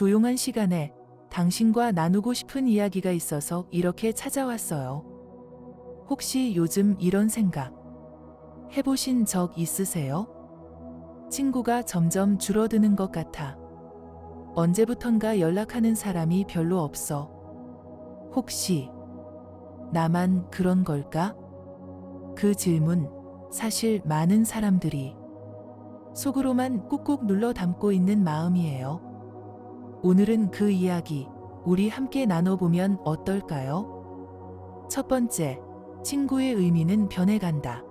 조용한 시간에 당신과 나누고 싶은 이야기가 있어서 이렇게 찾아왔어요. 혹시 요즘 이런 생각 해보신 적 있으세요? 친구가 점점 줄어드는 것 같아. 언제부턴가 연락하는 사람이 별로 없어. 혹시 나만 그런 걸까? 그 질문 사실 많은 사람들이 속으로만 꾹꾹 눌러 담고 있는 마음이에요. 오늘은 그 이야기 우리 함께 나눠보면 어떨까요? 첫 번째, 친구의 의미는 변해간다.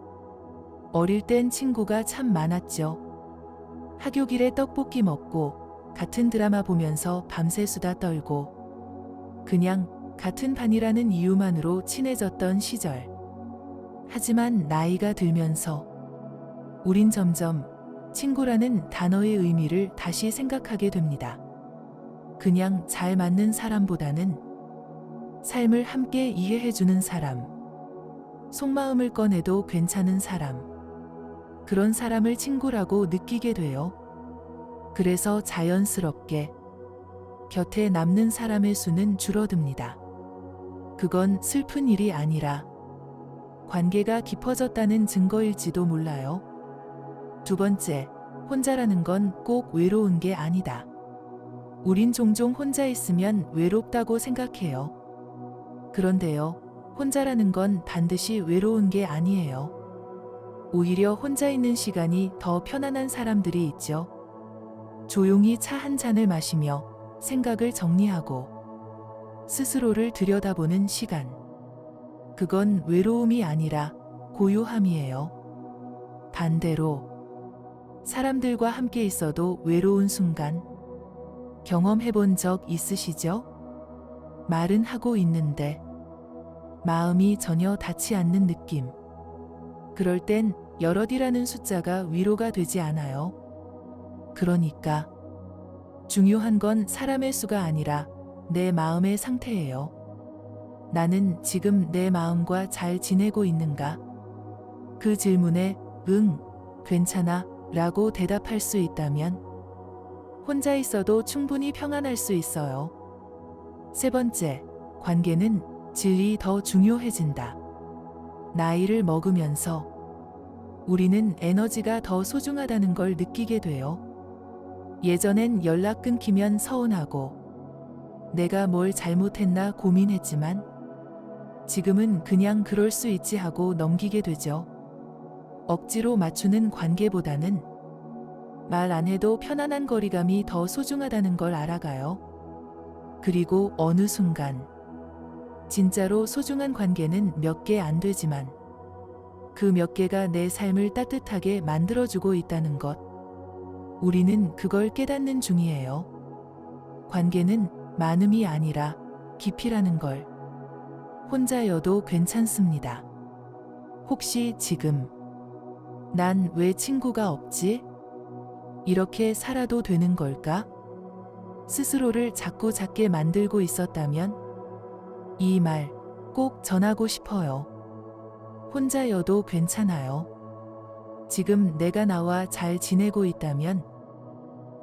어릴 땐 친구가 참 많았죠. 학교 길에 떡볶이 먹고 같은 드라마 보면서 밤새 수다 떨고 그냥 같은 반이라는 이유만으로 친해졌던 시절. 하지만 나이가 들면서 우린 점점 친구라는 단어의 의미를 다시 생각하게 됩니다. 그냥 잘 맞는 사람보다는 삶을 함께 이해해주는 사람, 속마음을 꺼내도 괜찮은 사람, 그런 사람을 친구라고 느끼게 돼요. 그래서 자연스럽게 곁에 남는 사람의 수는 줄어듭니다. 그건 슬픈 일이 아니라 관계가 깊어졌다는 증거일지도 몰라요. 두 번째, 혼자라는 건 꼭 외로운 게 아니다. 우린 종종 혼자 있으면 외롭다고 생각해요. 그런데요, 혼자라는 건 반드시 외로운 게 아니에요. 오히려 혼자 있는 시간이 더 편안한 사람들이 있죠. 조용히 차 한 잔을 마시며 생각을 정리하고 스스로를 들여다보는 시간. 그건 외로움이 아니라 고요함이에요. 반대로 사람들과 함께 있어도 외로운 순간 경험해 본 적 있으시죠? 말은 하고 있는데 마음이 전혀 닿지 않는 느낌. 그럴 땐 여럿이라는 숫자가 위로가 되지 않아요. 그러니까 중요한 건 사람의 수가 아니라 내 마음의 상태예요. 나는 지금 내 마음과 잘 지내고 있는가? 그 질문에 응, 괜찮아 라고 대답할 수 있다면 혼자 있어도 충분히 평안할 수 있어요. 세 번째, 관계는 질이 더 중요해진다. 나이를 먹으면서 우리는 에너지가 더 소중하다는 걸 느끼게 돼요. 예전엔 연락 끊기면 서운하고 내가 뭘 잘못했나 고민했지만 지금은 그냥 그럴 수 있지 하고 넘기게 되죠. 억지로 맞추는 관계보다는 말 안 해도 편안한 거리감이 더 소중하다는 걸 알아가요. 그리고 어느 순간 진짜로 소중한 관계는 몇 개 안 되지만 그 몇 개가 내 삶을 따뜻하게 만들어주고 있다는 것. 우리는 그걸 깨닫는 중이에요. 관계는 많음이 아니라 깊이라는 걸. 혼자여도 괜찮습니다. 혹시 지금 난 왜 친구가 없지? 이렇게 살아도 되는 걸까? 스스로를 자꾸 작게 만들고 있었다면 이 말 꼭 전하고 싶어요. 혼자여도 괜찮아요. 지금 내가 나와 잘 지내고 있다면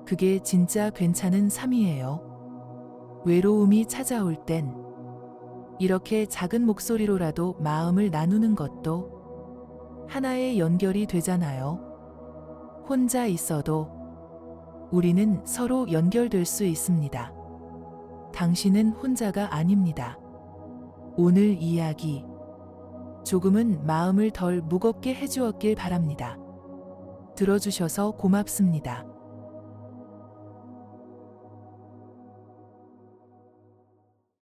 그게 진짜 괜찮은 삶이에요. 외로움이 찾아올 땐 이렇게 작은 목소리로라도 마음을 나누는 것도 하나의 연결이 되잖아요. 혼자 있어도 우리는 서로 연결될 수 있습니다. 당신은 혼자가 아닙니다. 오늘 이야기 조금은 마음을 덜 무겁게 해주었길 바랍니다. 들어주셔서 고맙습니다.